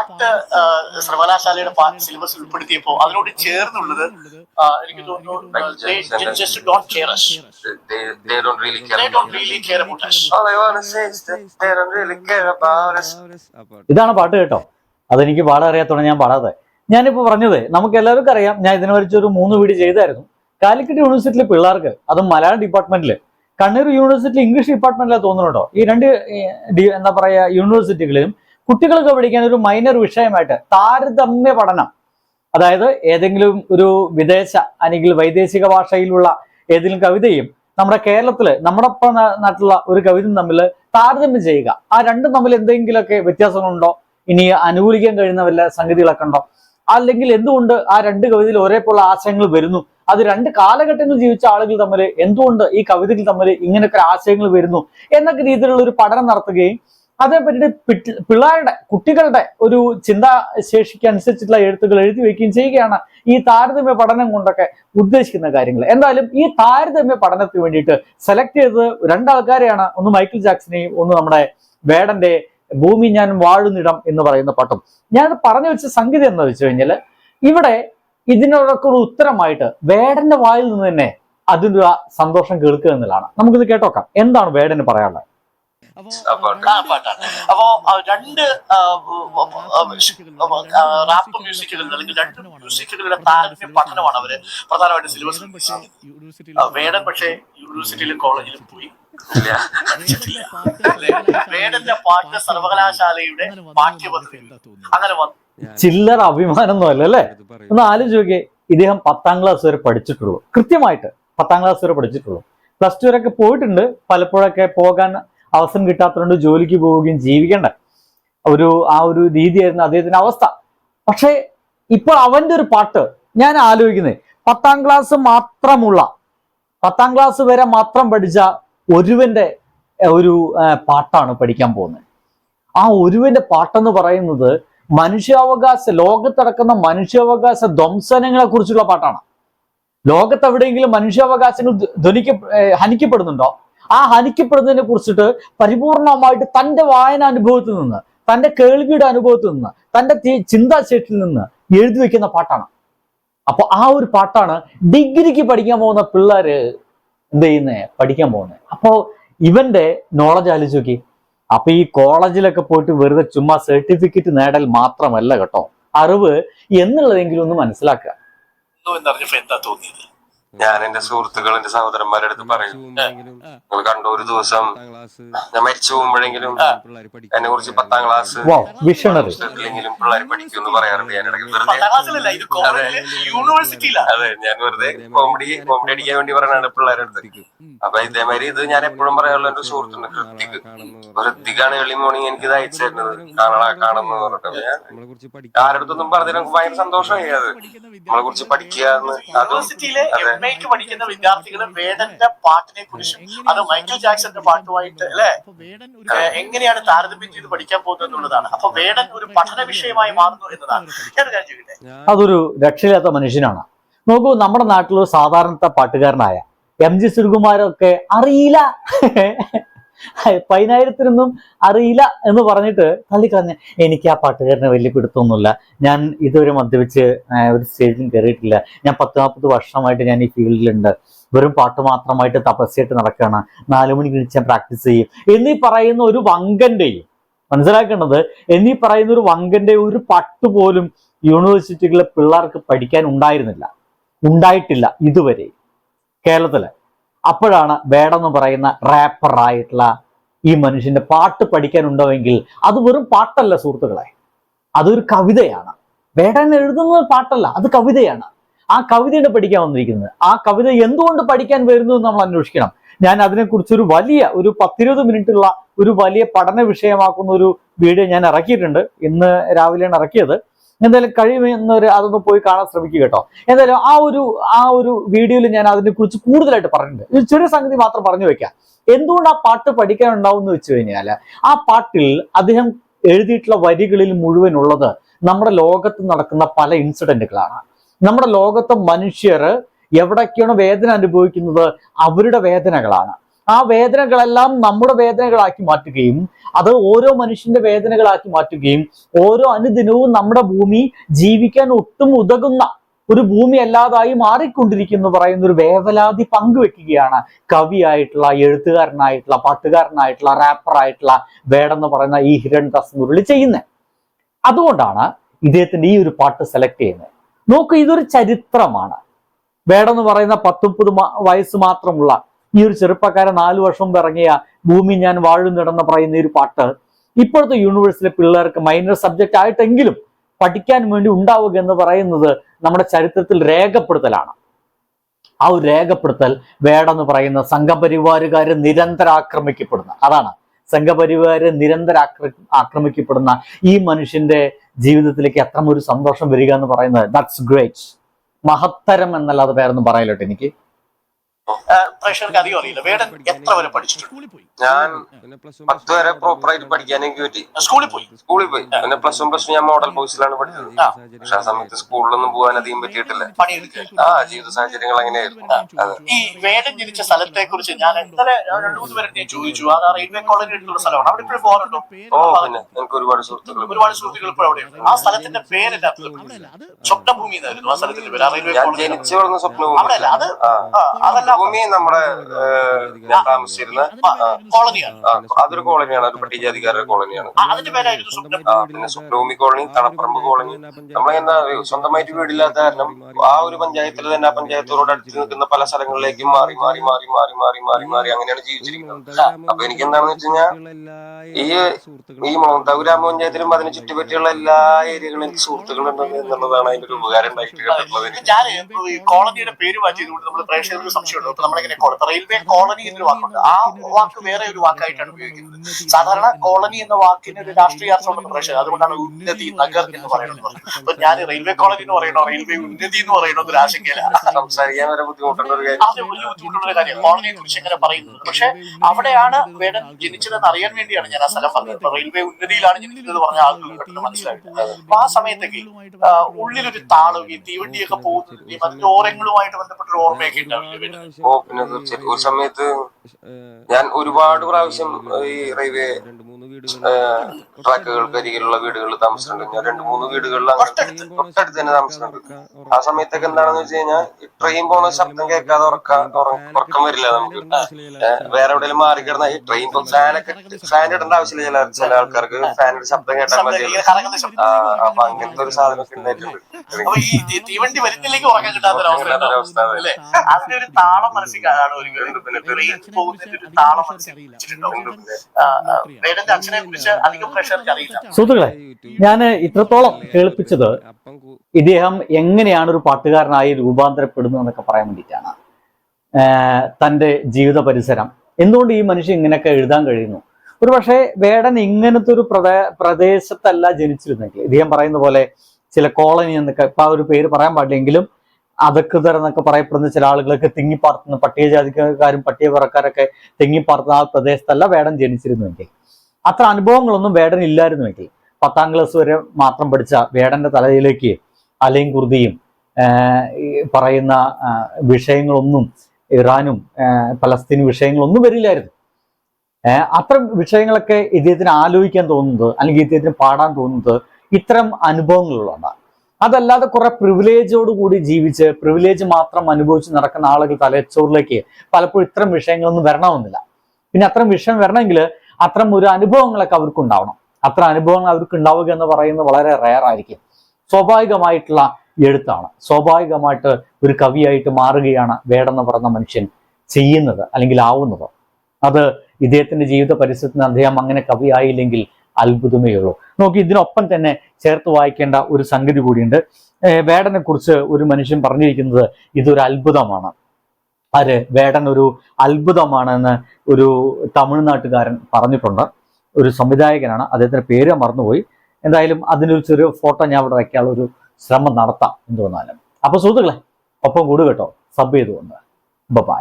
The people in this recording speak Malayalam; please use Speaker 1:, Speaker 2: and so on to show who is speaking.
Speaker 1: പാട്ട് സർവകലാശാലയുടെ സിലബസ് ഉൾപ്പെടുത്തിയപ്പോ അതിനോട് ചേർന്നുള്ളത് എനിക്ക് തോന്നുന്നു.
Speaker 2: ഇതാണ് പാട്ട് കേട്ടോ. അതെനിക്ക് പാടാൻ അറിയാത്തോണ്ട് ഞാൻ പാടാതെ. ഞാനിപ്പോ പറഞ്ഞത് നമുക്ക് എല്ലാവർക്കും അറിയാം ഞാൻ ഇതിനെ വരച്ച് ഒരു മൂന്ന് വീട് ചെയ്തായിരുന്നു. കാലിക്കറ്റ് യൂണിവേഴ്സിറ്റിയിലെ പിള്ളേർക്ക് അതും മലയാളം ഡിപ്പാർട്ട്മെന്റിൽ കണ്ണൂർ യൂണിവേഴ്സിറ്റി ഇംഗ്ലീഷ് ഡിപ്പാർട്ട്മെന്റിലാണ് തോന്നുന്നുണ്ടോ ഈ രണ്ട് എന്താ പറയാ യൂണിവേഴ്സിറ്റികളിലും കുട്ടികൾക്ക് പഠിക്കാൻ ഒരു മൈനർ വിഷയമായിട്ട് താരതമ്യ പഠനം. അതായത് ഏതെങ്കിലും ഒരു വിദേശ അല്ലെങ്കിൽ വൈദേശിക ഭാഷയിലുള്ള ഏതെങ്കിലും കവിതയും നമ്മുടെ കേരളത്തിൽ നമ്മുടെ നാട്ടിലുള്ള ഒരു കവിതയും തമ്മിൽ താരതമ്യം ചെയ്യുക. ആ രണ്ടും തമ്മിൽ എന്തെങ്കിലുമൊക്കെ വ്യത്യാസങ്ങളുണ്ടോ? ഇനി അനുകൂലിക്കാൻ കഴിയുന്ന വല്ല സംഗതികളൊക്കെ ഉണ്ടോ? അല്ലെങ്കിൽ എന്തുകൊണ്ട് ആ രണ്ട് കവിതയിൽ ഒരേപോലെ ആശയങ്ങൾ വരുന്നു? അത് രണ്ട് കാലഘട്ടങ്ങൾ ജീവിച്ച ആളുകൾ തമ്മിൽ എന്തുകൊണ്ട് ഈ കവിതകൾ തമ്മിൽ ഇങ്ങനെയൊക്കെ ആശയങ്ങൾ വരുന്നു? എന്നൊക്കെ രീതിയിലുള്ള ഒരു പഠനം നടത്തുകയും അതേപ്പറ്റി പിറ്റ് പിള്ളേരുടെ കുട്ടികളുടെ ഒരു ചിന്താശേഷിക്ക് അനുസരിച്ചിട്ടുള്ള എഴുത്തുകൾ എഴുതി വയ്ക്കുകയും ചെയ്യുകയാണ് ഈ താരതമ്യ പഠനം കൊണ്ടൊക്കെ ഉദ്ദേശിക്കുന്ന കാര്യങ്ങൾ. എന്തായാലും ഈ താരതമ്യ പഠനത്തിന് വേണ്ടിയിട്ട് സെലക്ട് ചെയ്തത് രണ്ടാൾക്കാരെയാണ്. ഒന്ന് മൈക്കിൾ ജാക്സനെയും ഒന്ന് നമ്മുടെ വേടന്റെ ഭൂമി ഞാൻ വാഴുന്നിടം എന്ന് പറയുന്ന പാട്ടും. ഞാൻ പറഞ്ഞു വെച്ച സംഗതി എന്താ വെച്ച് കഴിഞ്ഞാൽ ഇവിടെ ഇതിനോടൊക്കെ ഒരു ഉത്തരമായിട്ട് വേടന്റെ വായിൽ നിന്ന് തന്നെ അതിന്റെ സന്തോഷം കേൾക്കുക എന്നുള്ളതാണ്. നമുക്കിത് കേട്ടോക്കാം. എന്താണ് വേടന് പറയാനുള്ളത്?
Speaker 1: പാട്ടാണ് അപ്പോ രണ്ട് റാപ്പ് മ്യൂസിക്കുകൾ അല്ലെങ്കിൽ രണ്ട് മ്യൂസിക്കുകളുടെ താരതമ്യ പഠനമാണ് അവർ പ്രധാനമായിട്ട് സിലബസ് വേടൻ പക്ഷേ യൂണിവേഴ്സിറ്റിയിലും കോളേജിലും പോയി? വേടന്റെ പാട്ട് സർവകലാശാലയുടെ പാഠ്യപദ്ധതി അങ്ങനെ വന്നു.
Speaker 2: ചില്ലറ അഭിമാനമൊന്നും അല്ല? അല്ലേ ഒന്ന് ആലോചിച്ച് നോക്കിയേ ഇദ്ദേഹം പത്താം ക്ലാസ് വരെ പഠിച്ചിട്ടുള്ളൂ. കൃത്യമായിട്ട് പത്താം ക്ലാസ് വരെ പഠിച്ചിട്ടുള്ളൂ. പ്ലസ് ടു വരെയൊക്കെ പോയിട്ടുണ്ട്. പലപ്പോഴൊക്കെ പോകാൻ അവസരം കിട്ടാത്തതുകൊണ്ട് ജോലിക്ക് പോവുകയും ജീവിക്കേണ്ട ഒരു ആ ഒരു രീതിയായിരുന്നു അദ്ദേഹത്തിന്റെ അവസ്ഥ. പക്ഷേ ഇപ്പോൾ അവന്റെ ഒരു പാട്ട് ഞാൻ ആലോചിക്കുന്നത് പത്താം ക്ലാസ് മാത്രമുള്ള പത്താം ക്ലാസ് വരെ മാത്രം പഠിച്ച ഒരുവന്റെ ഒരു പാട്ടാണ് പഠിക്കാൻ പോകുന്നത്. ആ ഒരുവന്റെ പാട്ടെന്ന് പറയുന്നത് മനുഷ്യാവകാശ ലോകത്തടക്കുന്ന മനുഷ്യാവകാശ ധ്വംസനങ്ങളെ കുറിച്ചുള്ള പാട്ടാണ്. ലോകത്ത് എവിടെയെങ്കിലും മനുഷ്യാവകാശങ്ങൾ ധ്വനിക്ക ഹനിക്കപ്പെടുന്നുണ്ടോ? ആ ഹനിക്കപ്പെടുന്നതിനെ കുറിച്ചിട്ട് പരിപൂർണമായിട്ട് തന്റെ വായന അനുഭവത്തിൽ നിന്ന് തന്റെ കേൾവിയുടെ അനുഭവത്തിൽ നിന്ന് തന്റെ ചിന്താശേഷിൽ നിന്ന് എഴുതി വെക്കുന്ന പാട്ടാണ്. അപ്പൊ ആ ഒരു പാട്ടാണ് ഡിഗ്രിക്ക് പഠിക്കാൻ പോകുന്ന പിള്ളേര് എന്ത് ചെയ്യുന്നേ? പഠിക്കാൻ പോകുന്നത് അപ്പോ ഇവന്റെ നോളജ് ആലോചിച്ച് നോക്കി. അപ്പൊ ഈ കോളേജിലൊക്കെ പോയിട്ട് വെറുതെ ചുമ്മാ സർട്ടിഫിക്കറ്റ് നേടൽ മാത്രമല്ല കേട്ടോ. അറിവ് എന്നുള്ളതെങ്കിലും ഒന്ന് മനസ്സിലാക്കുക.
Speaker 1: എന്താ തോന്നിയത്?
Speaker 3: ഞാൻ എന്റെ സുഹൃത്തുക്കൾ എന്റെ സഹോദരന്മാരുടെ അടുത്ത് പറയും. നിങ്ങൾ കണ്ടു ഒരു ദിവസം ഞാൻ മരിച്ചു പോകുമ്പോഴെങ്കിലും എന്നെ കുറിച്ച് പത്താം ക്ലാസ് പുസ്തകത്തിലെങ്കിലും പിള്ളേർ പഠിക്കും എന്ന് പറയാറുണ്ട്. ഞാൻ ഇടയ്ക്ക് വെറുതെ അതെ ഞാൻ വെറുതെ കോമഡി കോമഡി അടിക്കാൻ വേണ്ടി പറയാനാണ് പിള്ളേരുടെ അടുത്ത്. അപ്പൊ ഇതേമാതിരി ഇത് ഞാൻ എപ്പോഴും പറയാനുള്ള ഒരു സുഹൃത്തുണ്ട് ഹൃത്തിക്ക് ഹൃത്തിക്കാണ് ഏർലി മോർണിംഗ് എനിക്ക് ഇത് അയച്ചു തരുന്നത്. കാണാ കാണുന്നു പറഞ്ഞിട്ട്. ഞാൻ ആരുടെ അടുത്തൊന്നും നമുക്ക് ഭയങ്കര സന്തോഷമായി അത്. നമ്മളെ കുറിച്ച് പഠിക്കുക എന്ന് അത് അതെ.
Speaker 1: എം എക്ക് പഠിക്കുന്ന വിദ്യാർത്ഥികൾ വേദന്റെ പാട്ടിനെ കുറിച്ചും അത് മൈക്കിൾ ജാക്സന്റെ പാട്ടുമായിട്ട് അല്ലെ? എങ്ങനെയാണ് താരതമ്യം ചെയ്ത് പഠിക്കാൻ പോകുന്നത് എന്നുള്ളതാണ്. അപ്പൊ വേടൻ ഒരു പഠന വിഷയമായി മാറുന്നു എന്നതാണ്. ഞാൻ കാര്യം ചോദിക്കട്ടെ?
Speaker 2: അതൊരു രക്ഷയില്ലാത്ത മനുഷ്യനാണ്. നോക്കൂ നമ്മുടെ നാട്ടിലൊരു സാധാരണത്തെ പാട്ടുകാരനായ എം ജി സുരകുമാരൊക്കെ അറിയില്ല. പതിനായിരത്തിനൊന്നും അറിയില്ല എന്ന് പറഞ്ഞിട്ട് തള്ളിക്കളഞ്ഞ എനിക്ക് ആ പാട്ടുകാരനെ വലിയ പിടുത്തൊന്നുമില്ല ഞാൻ ഇതുവരെ മദ്യപിച്ച് ഒരു സ്റ്റേജിൽ കയറിയിട്ടില്ല. ഞാൻ പത്ത് നാൽപ്പത് വർഷമായിട്ട് ഞാൻ ഈ ഫീൽഡിലുണ്ട്. വെറും പാട്ട് മാത്രമായിട്ട് തപസ്യായിട്ട് നടക്കുകയാണ്. നാലു മണിക്ക് വിളിച്ച് പ്രാക്ടീസ് ചെയ്യും. എന്നീ പറയുന്ന ഒരു വങ്കന്റെയും മനസ്സിലാക്കേണ്ടത്? എന്നീ പറയുന്ന ഒരു വങ്കന്റെ ഒരു പട്ട് പോലും യൂണിവേഴ്സിറ്റികളിലെ പിള്ളേർക്ക് പഠിക്കാൻ ഉണ്ടായിരുന്നില്ല. ഉണ്ടായിട്ടില്ല ഇതുവരെ കേരളത്തിൽ. അപ്പോഴാണ് വേടെന്ന് പറയുന്ന റാപ്പറായിട്ടുള്ള ഈ മനുഷ്യന്റെ പാട്ട് പഠിക്കാനുണ്ടോയെങ്കിൽ അത് വെറും പാട്ടല്ല സുഹൃത്തുക്കളെ. അതൊരു കവിതയാണ്. വേടൻ എഴുതുന്നത് പാട്ടല്ല അത് കവിതയാണ്. ആ കവിതയുടെ പഠിക്കാൻ വന്നിരിക്കുന്നത്. ആ കവിത എന്തുകൊണ്ട് പഠിക്കാൻ വരുന്നു എന്ന് നമ്മൾ അന്വേഷിക്കണം. ഞാൻ അതിനെക്കുറിച്ച് ഒരു വലിയ ഒരു പത്തിരുപത് മിനിറ്റുള്ള ഒരു വലിയ പഠന വിഷയമാക്കുന്ന ഒരു വീഡിയോ ഞാൻ ഇറക്കിയിട്ടുണ്ട്. ഇന്ന് രാവിലെയാണ് ഇറക്കിയത്. എന്തായാലും കഴിയുമെന്നൊരു അതൊന്ന് പോയി കാണാൻ ശ്രമിക്കുക കേട്ടോ. എന്തായാലും ആ ഒരു ആ ഒരു വീഡിയോയിൽ ഞാൻ അതിനെ കുറിച്ച് കൂടുതലായിട്ട് പറഞ്ഞിട്ടുണ്ട്. ഒരു ചെറിയ സംഗതി മാത്രം പറഞ്ഞു വെക്കാം. എന്തുകൊണ്ട് ആ പാട്ട് പഠിക്കാനുണ്ടാവും എന്ന് വെച്ച് കഴിഞ്ഞാൽ ആ പാട്ടിൽ അദ്ദേഹം എഴുതിയിട്ടുള്ള വരികളിൽ മുഴുവൻ ഉള്ളത് നമ്മുടെ ലോകത്ത് നടക്കുന്ന പല ഇൻസിഡന്റുകളാണ്. നമ്മുടെ ലോകത്തെ മനുഷ്യർ എവിടൊക്കെയാണ് വേദന അനുഭവിക്കുന്നത് അവരുടെ വേദനകളാണ്. ആ വേദനകളെല്ലാം നമ്മുടെ വേദനകളാക്കി മാറ്റുകയും അത് ഓരോ മനുഷ്യന്റെ വേദനകളാക്കി മാറ്റുകയും ഓരോ അനുദിനവും നമ്മുടെ ഭൂമി ജീവിക്കാൻ ഒട്ടും ഉതകുന്ന ഒരു ഭൂമി അല്ലാതായി മാറിക്കൊണ്ടിരിക്കുന്നു പറയുന്ന ഒരു വേവലാതി പങ്കുവെക്കുകയാണ് കവിയായിട്ടുള്ള എഴുത്തുകാരനായിട്ടുള്ള പാട്ടുകാരനായിട്ടുള്ള റാപ്പറായിട്ടുള്ള വേടെന്ന് പറയുന്ന ഈ ഹിരൺ ദസ് മുരളി ചെയ്യുന്നത്. അതുകൊണ്ടാണ് ഇദ്ദേഹത്തിന്റെ ഈ ഒരു പാട്ട് സെലക്ട് ചെയ്യുന്നത്. നോക്കൂ ഇതൊരു ചരിത്രമാണ്. വേടെന്ന് പറയുന്ന പത്തൊമ്പത് വയസ്സ് മാത്രമുള്ള ഈ ഒരു ചെറുപ്പക്കാരൻ നാല് വർഷം മുമ്പ് ഇറങ്ങിയ ഭൂമി ഞാൻ വാഴുന്നിടന്ന് പറയുന്ന ഒരു പാട്ട് ഇപ്പോഴത്തെ യൂണിവേഴ്സിലെ പിള്ളേർക്ക് മൈനർ സബ്ജക്റ്റ് ആയിട്ടെങ്കിലും പഠിക്കാൻ വേണ്ടി ഉണ്ടാവുക എന്ന് പറയുന്നത് നമ്മുടെ ചരിത്രത്തിൽ രേഖപ്പെടുത്തലാണ്. ആ ഒരു രേഖപ്പെടുത്തൽ വേടെന്ന് പറയുന്ന സംഘപരിവാരുകാർ നിരന്തരം ആക്രമിക്കപ്പെടുന്ന അതാണ് സംഘപരിവാര് നിരന്തരം ആക്ര ആക്രമിക്കപ്പെടുന്ന ഈ മനുഷ്യന്റെ ജീവിതത്തിലേക്ക് അത്ര ഒരു സന്തോഷം വരിക എന്ന് പറയുന്നത്. ദാറ്റ്സ് ഗ്രേറ്റ് മഹത്തരം എന്നല്ലാതെ പേരൊന്നും പറയലോട്ടെ എനിക്ക്.
Speaker 1: പ്രേക്ഷകർക്ക് അധികം അറിയില്ല. വേടൻ എത്ര വരെ പഠിച്ചിട്ടുണ്ട്?
Speaker 3: ഞാൻ പത്ത് വരെ പ്രോപ്പറായിട്ട് പഠിക്കാൻ എനിക്ക് പറ്റി.
Speaker 1: സ്കൂളിൽ പോയി?
Speaker 3: സ്കൂളിൽ പോയി. പിന്നെ പ്ലസ് വൺ പ്ലസ് ടു ഞാൻ മോഡൽ കോഴ്സിലാണ് പഠിച്ചത്. പക്ഷെ ആ സമയത്ത് സ്കൂളിലൊന്നും പോകാൻ അധികം പറ്റിയിട്ടില്ല. ആ ജീവിത സാഹചര്യങ്ങൾ അങ്ങനെയായിരുന്നു.
Speaker 1: ഈ വേടൻ ജനിച്ച സ്ഥലത്തെ കുറിച്ച് ഞാൻ ഇന്നലെ രണ്ടു മൂന്ന് പേരെ ഞാൻ ചോദിച്ചു. അത് ആ റെയിൽവേ കോളേജ് അടുത്തുള്ള സ്ഥലമാണ്. അവിടെ ഇപ്പോഴും പോകാറുണ്ടോ?
Speaker 3: ഓ പിന്നെ എനിക്ക് ഒരുപാട് സുഹൃത്തുക്കൾ
Speaker 1: ഒരുപാട് സുഹൃത്തുക്കൾ ഇപ്പോൾ അവിടെ ആ സ്ഥലത്തിന്റെ പേരെല്ലാം സ്വപ്നഭൂമി എന്നായിരുന്നു ആ സ്ഥലത്തിന്റെ പേര്. റെയിൽവേ
Speaker 3: ഞാൻ
Speaker 1: കോളനി
Speaker 3: ജനിച്ചു വളർന്ന സ്വപ്നവും
Speaker 1: അവിടെ അല്ല അത് അതല്ല
Speaker 3: ഭൂമി നമ്മുടെ ഞാൻ താമസിച്ചിരുന്ന
Speaker 1: കോളനിയാണ്
Speaker 3: അതൊരു കോളനിയാണ് ഒരു പട്ടികജാതിക്കാരുടെ കോളനിയാണ്. പിന്നെ സ്വപ്നഭൂമി കോളനി തണപ്പറമ്പ് കോളനി. നമ്മളെന്താ സ്വന്തമായിട്ട് വീടില്ലാത്ത കാരണം ആ ഒരു പഞ്ചായത്തിൽ തന്നെ ആ പഞ്ചായത്തോട് അടുത്ത് നിൽക്കുന്ന പല സ്ഥലങ്ങളിലേക്കും മാറി മാറി മാറി മാറി മാറി മാറി മാറി അങ്ങനെയാണ് ജീവിച്ചിരിക്കുന്നത്. അപ്പൊ എനിക്ക് എന്താണെന്ന് വെച്ച് കഴിഞ്ഞാൽ ഈ ഈ ഗ്രാമ ഗ്രാമപഞ്ചായത്തിലും അതിന് ചുറ്റുപറ്റിയുള്ള എല്ലാ ഏരിയകളും എനിക്ക് സുഹൃത്തുക്കളുണ്ട് എന്നുള്ളതാണ് അതിന്റെ ഒരു ഉപകാരം ഉണ്ടായിട്ട് കണ്ടിട്ടുള്ളത്
Speaker 1: ഈ കോളനിയുടെ പേര് മാറ്റിയതുകൊണ്ട് നമ്മൾ പ്രേക്ഷകർക്ക് സംശയമുണ്ട് നമ്മൾ നമ്മളിങ്ങനെ കോള- റെയിൽവേ കോളനി എന്നൊരു വാക്കുണ്ട്. ആ വാക്ക് വേറെ ഒരു വാക്കായിട്ടാണ് ഉപയോഗിക്കുന്നത്. സാധാരണ കോളനി എന്ന വാക്കിന് ഒരു രാഷ്ട്രീയ അർത്ഥമുണ്ട് അതുകൊണ്ടാണ് ഉന്നതി നഗർ എന്ന് പറയുന്നത്. അപ്പൊ ഞാൻ റെയിൽവേ കോളനി എന്ന് പറയണോ റെയിൽവേ ഉന്നതി എന്ന് പറയണോ എന്നൊരു ആശങ്കയിലാണ്.
Speaker 3: സംസാരിക്കാൻ വരെ ബുദ്ധിമുട്ടുള്ള ഒരു കാര്യം.
Speaker 1: അത് വലിയ ബുദ്ധിമുട്ടുള്ള കാര്യമാണ് കോളനിയെ കുറിച്ച് ഇങ്ങനെ പറയുന്നത് പക്ഷെ അവിടെയാണ് വേടൻ ജനിച്ചതെന്ന് അറിയാൻ വേണ്ടിയാണ് ഞാൻ ആ സ്ഥലം പറഞ്ഞത്. റെയിൽവേ ഉന്നതിയിലാണ് ജനിച്ചത് പറഞ്ഞ ആളുകൾ പെട്ടെന്ന് മനസ്സിലായിട്ടുണ്ട്. അപ്പൊ ആ സമയത്തേക്ക് ഉള്ളിലൊരു താളവും ഈ തീവണ്ടിയൊക്കെ പോകുന്നത് ഈ മറ്റു ഓരങ്ങളുമായിട്ട് ബന്ധപ്പെട്ട ഒരു ഓർമ്മയൊക്കെ ഉണ്ടാവില്ലേ? വേടന്?
Speaker 3: ഓ പിന്നെ തീർച്ചയായിട്ടും ഒരു സമയത്ത് ഞാൻ ഒരുപാട് പ്രാവശ്യം ഈ റെയിൽവേ ട്രാക്കുകൾക്ക് അരികിലുള്ള വീടുകളിൽ താമസിച്ചിട്ടുണ്ട്. ഞാൻ രണ്ട് മൂന്ന് വീടുകളിൽ അങ്ങനെ
Speaker 1: തൊട്ടടുത്ത്?
Speaker 3: തന്നെ താമസിച്ചിട്ടുണ്ട്. ആ സമയത്തൊക്കെ എന്താണെന്ന് വെച്ച് കഴിഞ്ഞാൽ ട്രെയിൻ പോണ ശബ്ദം കേൾക്കാതെ ഉറക്ക ഉറക്കം വരില്ല നമുക്ക്. വേറെ എവിടെയെങ്കിലും മാറി കിടന്ന ഈ ട്രെയിൻ ഫാനൊക്കെ ഫാൻ ഇടേണ്ട ആവശ്യമില്ല ചില ചില ആൾക്കാർക്ക് ഫാനിന്റെ ശബ്ദം കേട്ടാൽ മതി അപ്പൊ അങ്ങനത്തെ ഒരു സാധനമൊക്കെ ഉണ്ടായിട്ടുണ്ട്.
Speaker 1: തീവണ്ടി വരുന്നില്ലെങ്കിൽ ഉറക്കം അവസ്ഥ അതിന്റെ ഒരു താളം മനസ്സിൽ ഒരു താളം മനസ്സിൽ.
Speaker 2: സുഹൃത്തുക്കളെ ഞാൻ ഇത്രത്തോളം കേൾപ്പിച്ചത് ഇദ്ദേഹം എങ്ങനെയാണ് ഒരു പാട്ടുകാരനായി രൂപാന്തരപ്പെടുന്നത് എന്നൊക്കെ പറയാൻ വേണ്ടിയിട്ടാണ്. തന്റെ ജീവിത പരിസരം. എന്തുകൊണ്ട് ഈ മനുഷ്യൻ ഇങ്ങനെയൊക്കെ എഴുതാൻ കഴിയുന്നു? ഒരു പക്ഷേ വേടൻ ഇങ്ങനത്തെ ഒരു പ്രദേ പ്രദേശത്തല്ല ജനിച്ചിരുന്നെങ്കിൽ ഇദ്ദേഹം പറയുന്ന പോലെ ചില കോളനി എന്നൊക്കെ ഇപ്പൊ ഒരു പേര് പറയാൻ പാടില്ലെങ്കിലും അതക്കുതർ എന്നൊക്കെ പറയപ്പെടുന്ന ചില ആളുകളൊക്കെ തിങ്ങിപ്പാർത്തുന്ന പട്ടികജാതിക്കാരും പട്ടികവർക്കാരൊക്കെ തിങ്ങിപ്പാർത്തുന്ന ആ പ്രദേശത്തല്ല വേടൻ ജനിച്ചിരുന്നുവെങ്കിൽ അത്ര അനുഭവങ്ങളൊന്നും വേടൻ ഇല്ലായിരുന്നുവെങ്കിൽ പത്താം ക്ലാസ് വരെ മാത്രം പഠിച്ച വേടന്റെ തലയിലേക്ക് അലയും കുർദിയും പറയുന്ന വിഷയങ്ങളൊന്നും ഇറാനും പലസ്തീൻ വിഷയങ്ങളൊന്നും വരില്ലായിരുന്നു. അത്തരം വിഷയങ്ങളൊക്കെ ഇദ്ദേഹത്തിന് ആലോചിക്കാൻ തോന്നുന്നത് അല്ലെങ്കിൽ ഇദ്ദേഹത്തിന് പാടാൻ തോന്നുന്നത് ഇത്തരം അനുഭവങ്ങളുള്ളതാണ്. അതല്ലാതെ കുറെ പ്രിവിലേജോട് കൂടി ജീവിച്ച് പ്രിവിലേജ് മാത്രം അനുഭവിച്ച് നടക്കുന്ന ആളുകൾ തലച്ചോറിലേക്ക് പലപ്പോഴും ഇത്തരം വിഷയങ്ങളൊന്നും വരണമെന്നില്ല. പിന്നെ അത്തരം വിഷയം വരണമെങ്കിൽ അത്തരം ഒരു അനുഭവങ്ങളൊക്കെ അവർക്ക് ഉണ്ടാവണം അത്ര അനുഭവങ്ങൾ അവർക്ക് ഉണ്ടാവുക എന്ന് പറയുന്നത് വളരെ റയർ ആയിരിക്കും. സ്വാഭാവികമായിട്ടുള്ള എഴുത്താണ്. സ്വാഭാവികമായിട്ട് ഒരു കവിയായിട്ട് മാറുകയാണ് വേടെന്ന് പറഞ്ഞ മനുഷ്യൻ ചെയ്യുന്നത് അല്ലെങ്കിൽ ആവുന്നത്. അത് ഇദ്ദേഹത്തിന്റെ ജീവിത പരിസരത്തിന് അദ്ദേഹം അങ്ങനെ കവിയായില്ലെങ്കിൽ അത്ഭുതമേ ഉള്ളൂ. നോക്കി ഇതിനൊപ്പം തന്നെ ചേർത്ത് വായിക്കേണ്ട ഒരു സംഗതി കൂടിയുണ്ട്. വേടനെ കുറിച്ച് ഒരു മനുഷ്യൻ പറഞ്ഞിരിക്കുന്നത് ഇതൊരു അത്ഭുതമാണ്. ആര്? വേടൻ ഒരു അത്ഭുതമാണെന്ന് ഒരു തമിഴ്നാട്ടുകാരൻ പറഞ്ഞിട്ടുണ്ട്. ഒരു സംവിധായകനാണ്. അദ്ദേഹത്തിന്റെ പേര് മറന്നുപോയി. എന്തായാലും അതിനൊരു ചെറിയ ഫോട്ടോ ഞാൻ ഇവിടെ വയ്ക്കാനുള്ള ഒരു ശ്രമം നടത്താം എന്ന് തോന്നാലും അപ്പൊ സുഹൃത്തുക്കളെ ഒപ്പം കൂടു കേട്ടോ. സബ് ചെയ്തുകൊണ്ട്. ബൈ